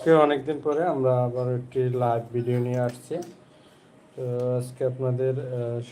আজকে অনেকদিন পরে আমরা আবার একটি লাইভ ভিডিও নিয়ে আসছি। তো আজকে আপনাদের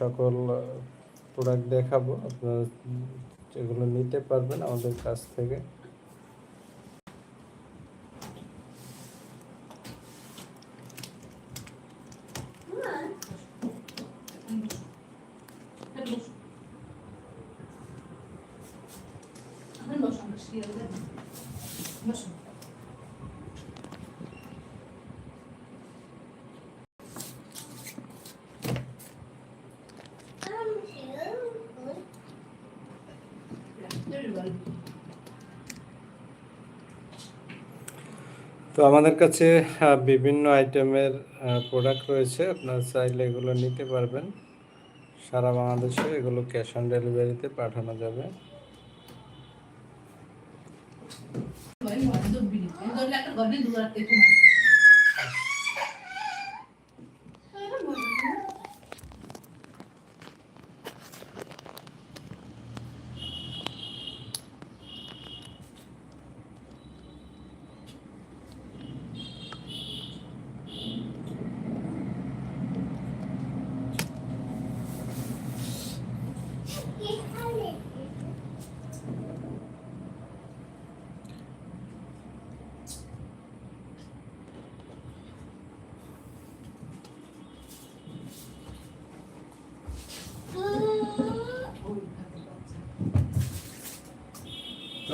সকল প্রোডাক্ট দেখাবো। আপনারা যেগুলো নিতে পারবেন আমাদের কাছ থেকে। তো আমাদের কাছে বিভিন্ন আইটেমের প্রোডাক্ট রয়েছে। আপনার চাইলে এগুলো নিতে পারবেন। সারা বাংলাদেশে এগুলো ক্যাশ অন ডেলিভারিতে পাঠানো যাবে। তো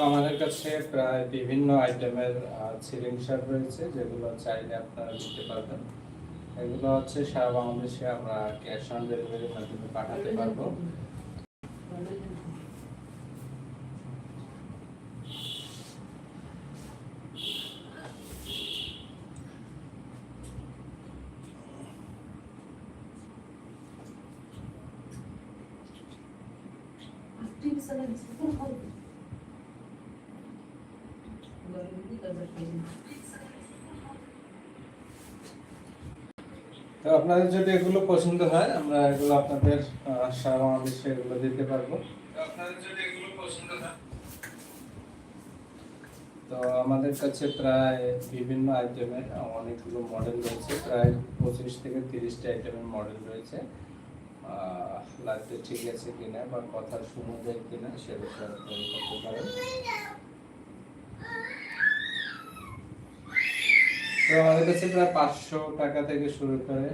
আমাদের কাছে প্রায় বিভিন্ন আইটেমের সিলিং শার্ট রয়েছে, যেগুলো চাইলে আপনারা নিতে পারবেন। এগুলো হচ্ছে সারা বাংলাদেশে আমরা ক্যাশ অন ডেলিভারির মাধ্যমে পাঠাতে পারব। তো আপনাদের যদি এগুলো পছন্দ হয় আমরা এগুলো আপনাদের সারা বাংলাদেশে এগুলো দিতে পারব। তো আপনাদের যদি এগুলো পছন্দ হয়। তো আমাদের কাছে প্রায় বিভিন্ন আইটেমের অনেকগুলো মডেল রয়েছে। প্রায় পঁচিশ থেকে তিরিশটা আইটেমের মডেল রয়েছে। লাগতে ঠিক আছে কিনা বা কথা শুনে যায় কিনা সে বিষয়ে করতে পারেন। তো আমাদের কাছে প্রায় পাঁচশো টাকা থেকে শুরু করে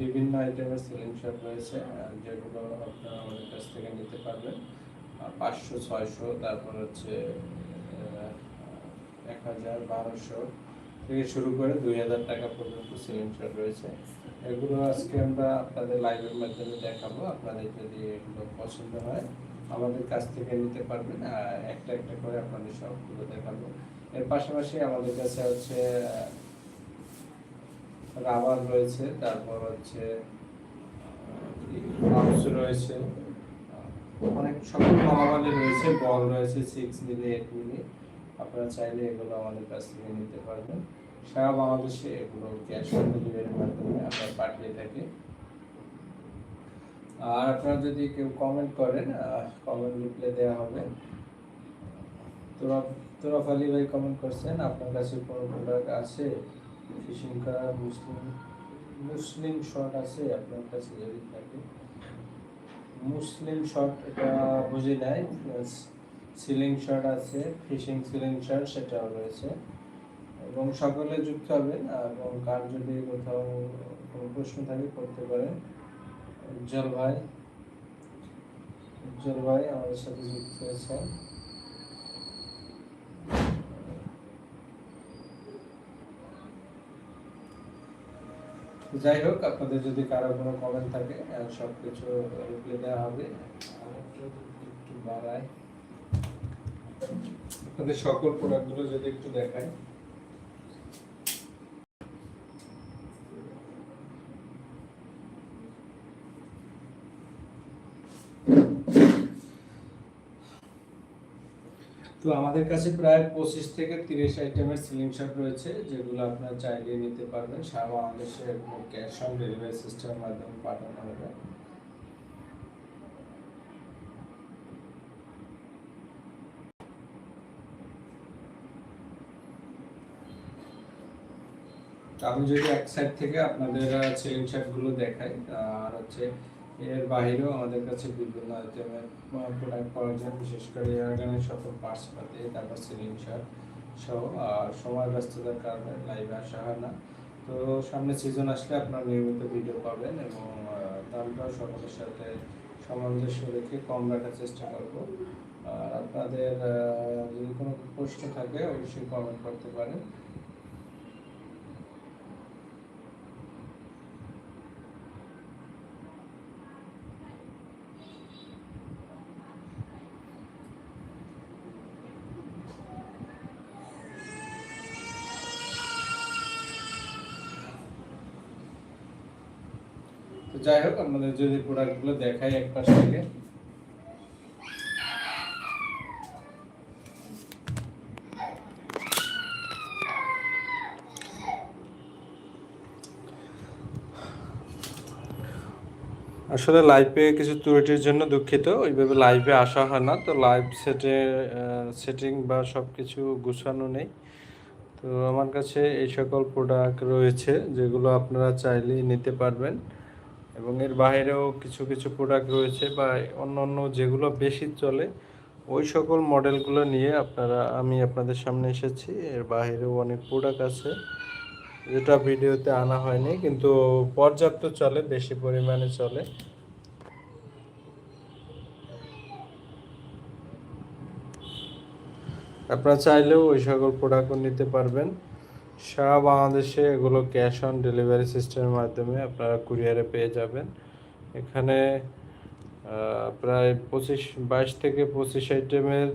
বিভিন্ন আইটেমের সিলিং শপ রয়েছে যেগুলো আপনারা আমাদের কাছ থেকে নিতে পারবেন। পাঁচশো, ছয়শো, তারপর হচ্ছে এক হাজার, বারোশো থেকে শুরু করে দুই হাজার টাকা পর্যন্ত সিলিং শপ রয়েছে। এগুলো আজকে আমরা আপনাদের লাইভের মাধ্যমে দেখাবো। আপনাদের যদি এগুলো পছন্দ হয়, আমাদের কাছ থেকে নিতে পারবেন একটা একটা করে আপনাদের সবগুলো দেখাবো। এর পাশাপাশি আমাদের কাছে হচ্ছে রাবার রয়েছে, তারপর হচ্ছে রয়েছে অনেক সকল মালামালি রয়েছে, বল রয়েছে সিক্স মিলি এইট মিলি আপনারা চাইলে এগুলো আমাদের কাছ থেকে নিতে পারবেন। সারা বাংলাদেশে এগুলো ক্যাশ অন ডেলিভারির মাধ্যমে আমরা পাঠিয়ে থাকি। আর আপনারা যদি কেউ কমেন্ট করেন কমেন্ট রিপ্লাই দেওয়া হবে। তোরা তোরাফ আলী ভাই কমেন্ট করছেন, আপনার কাছে কোনো প্রোডাক্ট আছে? ফিশিং করা, মুসলিম মুসলিম শর্ট আছে আপনার কাছে যদি থাকে। মুসলিম শর্ট এটা বুঝি নাই সিলিং শর্ট আছে ফিশিং সিলিং শর্ট সেটাও রয়েছে। এবং সকলে যুক্ত হবেন, এবং কার যদি কোথাও কোনো প্রশ্ন থাকে করতে পারেন। উজ্জ্বল ভাই উজ্জ্বল ভাই আমাদের সাথে যুক্ত হয়েছে যাই হোক, আপনাদের যদি কারও কোনো কমেন্ট থাকে সব কিছু রিপ্লাই দেওয়া হবে। একটু বাড়ায়। আপনাদের সকল প্রোডাক্টগুলো যদি একটু দেখায়। তো আমাদের কাছে প্রায় পঁচিশ থেকে তিরিশ আইটেমের সিলিং শার্ট রয়েছে, যেগুলো আপনারা চাইলে নিতে পারবেন। সারা বাংলাদেশে ক্যাশ অন ডেলিভারি সিস্টেমের মাধ্যমে পাঠানো হবে। আমি যদি এক সাইড থেকে আপনাদের সিলিং শার্টগুলো দেখাই আর হচ্ছে এর বাইরেও আমাদের কাছে বিভিন্ন আইটেমের প্রোডাক্ট পাওয়া যায় বিশেষ করে এয়ারগানের সকল পার্টস পাতি তারপর সিলিং শার্ট সহ, আর সময় ব্যস্ততার কারণে লাইভে আসা হয় না। তো সামনে সিজন আসলে আপনারা নিয়মিত ভিডিও পাবেন এবং দামটাও সকলের সাথে সামঞ্জস্য রেখে কম রাখার চেষ্টা করব। আর আপনাদের যদি কোনো প্রশ্ন থাকে, অবশ্যই কমেন্ট করতে পারেন। যাই হোক আমাদের যদি প্রোডাক্টগুলো দেখাই এক পাশ থেকে। আসলে লাইভে কিছু ত্রুটির জন্য দুঃখিত, ওইভাবে লাইভে আসা হয় না। তো লাইভ সেটে সেটিং বা সব কিছু গুছানো নেই। তো আমার কাছে এই সকল প্রোডাক্ট রয়েছে, যেগুলো আপনারা চাইলেই নিতে পারবেন। এবং এর বাইরেও কিছু কিছু প্রোডাক্ট রয়েছে বা অন্য অন্য যেগুলো বেশি চলে, ওই সকল মডেলগুলো নিয়ে আপনারা, আমি আপনাদের সামনে এসেছি। এর বাইরেও অনেক প্রোডাক্ট আছে। যেটা ভিডিওতে আনা হয়নি, কিন্তু পর্যাপ্ত চলে, বেশি পরিমাণে চলে। আপনারা চাইলেও ওই সকল প্রোডাক্টও নিতে পারবেন। সারা বাংলাদেশে এগুলো ক্যাশ অন ডেলিভারি সিস্টেমের মাধ্যমে আপনারা কুরিয়ারে পেয়ে যাবেন। এখানে প্রায় পঁচিশ, বাইশ থেকে পঁচিশ আইটেমের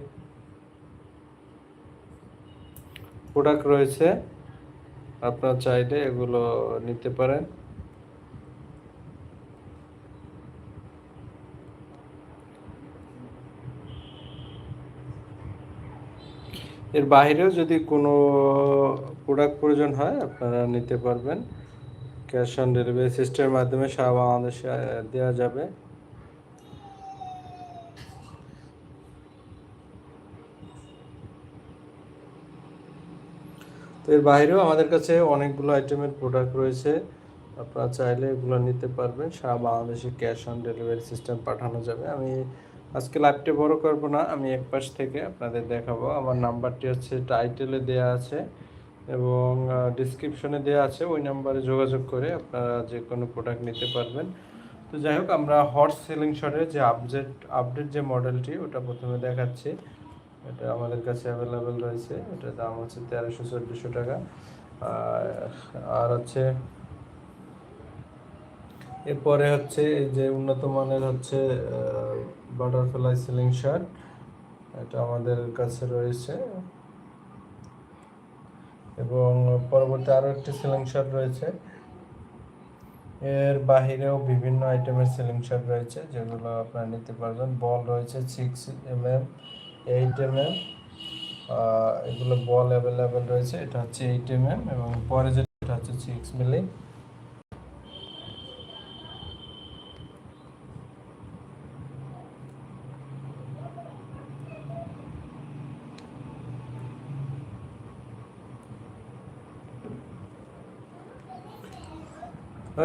প্রোডাক্ট রয়েছে। আপনার চাইলে এগুলো নিতে পারেন। এর বাইরেও যদি কোনো প্রোডাক্ট প্রয়োজন হয়, আপনারা নিতে পারবেন। ক্যাশ অন ডেলিভারি সিস্টেমের মাধ্যমে সারা বাংলাদেশে দেওয়া যাবে। তো এর বাইরেও আমাদের কাছে অনেকগুলো আইটেমের প্রোডাক্ট রয়েছে। আপনারা চাইলে এগুলো নিতে পারবেন। সারা বাংলাদেশে ক্যাশ অন ডেলিভারি সিস্টেম পাঠানো যাবে। আমি আজকে লাইভটা বড় করব না, আমি এক পাশ থেকে আপনাদের দেখাবো। আমার নাম্বারটি হচ্ছে টাইটেলে দেয়া আছে এবং ডিসক্রিপশনে দেওয়া আছে। ওই নাম্বারে যোগাযোগ করে আপনারা যে কোনো প্রোডাক্ট নিতে পারবেন। তো যাই হোক, আমরা হট সেলিং শটের যে আপডেট আপডেট যে মডেলটি ওটা প্রথমে দেখাচ্ছি। এটা আমাদের কাছে অ্যাভেলেবেল রয়েছে। এটার দাম হচ্ছে তেরোশো চোদ্দোশো টাকা। আর হচ্ছে এরপরে হচ্ছে এই যে উন্নত মানের হচ্ছে বাটারফ্লাই সিলিং শার্ট এটা আমাদের কাছে রয়েছে। এবং পরবর্তী আরও একটি সিলিং শার্ট রয়েছে। এর বাহিরেও বিভিন্ন আইটেমের সিলিং শার্ট রয়েছে, যেগুলো আপনারা নিতে পারবেন। বল রয়েছে six M M eight M M এগুলো বল অ্যাভেলেবেল রয়েছে। এটা হচ্ছে এইট এম এম এবং পরে যেটা হচ্ছে সিক্স মিলি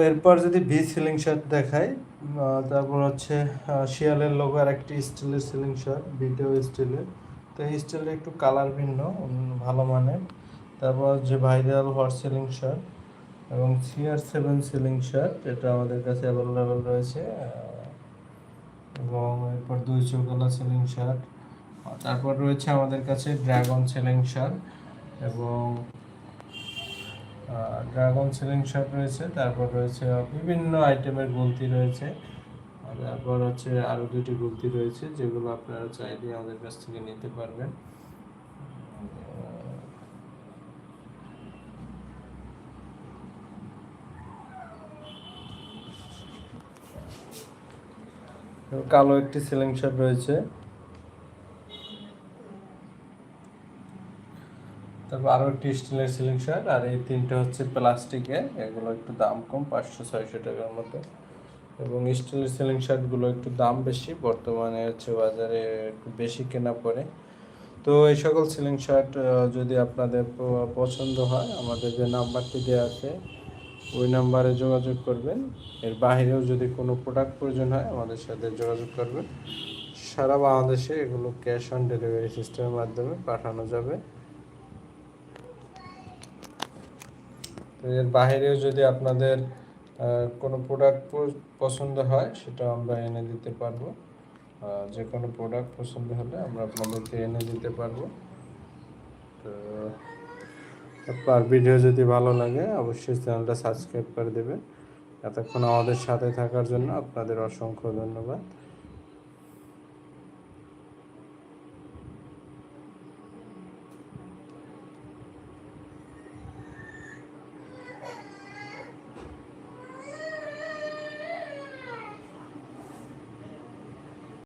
এরপর যদি ভি সিলিং শার্ট দেখাই তারপর হচ্ছে শিয়ালের লোগো আর একটি স্টিলের সিলিং শার্ট ভিডিও স্টিলের তো এই স্টিলের একটু কালার ভিন্ন ভালো মানের। তারপর যে ভাইরাল হট সিলিং শার্ট এবং সিআর সেভেন সিলিং শার্ট এটা আমাদের কাছে অ্যাভেলেবেল রয়েছে এবং এরপর দুই চৌকালা সিলিং শার্ট তারপর রয়েছে আমাদের কাছে ড্রাগন সিলিং শার্ট এবং ড্রাগন সিলিং শার্ট রয়েছে, তারপর রয়েছে বিভিন্ন আইটেমের গুলতি রয়েছে তারপর হচ্ছে আরও দুটি গুলতি রয়েছে, যেগুলো আপনারা চাইলে আমাদের কাছ থেকে নিতে পারবেন। কালো একটি সিলিং শার্ট রয়েছে তারপর আরও একটি স্টিলের সিলিং শার্ট আর এই তিনটে হচ্ছে প্লাস্টিকের এগুলো একটু দাম কম, পাঁচশো, ছয়শো টাকার মতো। এবং স্টিলের সিলিং শার্টগুলো একটু দাম বেশি, বর্তমানে হচ্ছে বাজারে একটু বেশি কেনা পড়ে। তো এই সকল সিলিং শার্ট যদি আপনাদের পছন্দ হয়, আমাদের যে নাম্বারটি দেওয়া আছে, ওই নাম্বারে যোগাযোগ করবেন। এর বাইরেও যদি কোনো প্রোডাক্ট প্রয়োজন হয়, আমাদের সাথে যোগাযোগ করবেন। সারা বাংলাদেশে এগুলো ক্যাশ অন ডেলিভারি সিস্টেমের মাধ্যমে পাঠানো যাবে তো এর বাইরেও যদি আপনাদের কোনো প্রোডাক্ট পছন্দ হয় সেটা আমরা এনে দিতে পারব। যে কোনো প্রোডাক্ট পছন্দ হলে আমরা আপনাদেরকে এনে দিতে পারব। তো, আপনার ভিডিও যদি ভালো লাগে, অবশ্যই চ্যানেলটা সাবস্ক্রাইব করে দেবেন। এতক্ষণ আমাদের সাথে থাকার জন্য আপনাদের অসংখ্য ধন্যবাদ।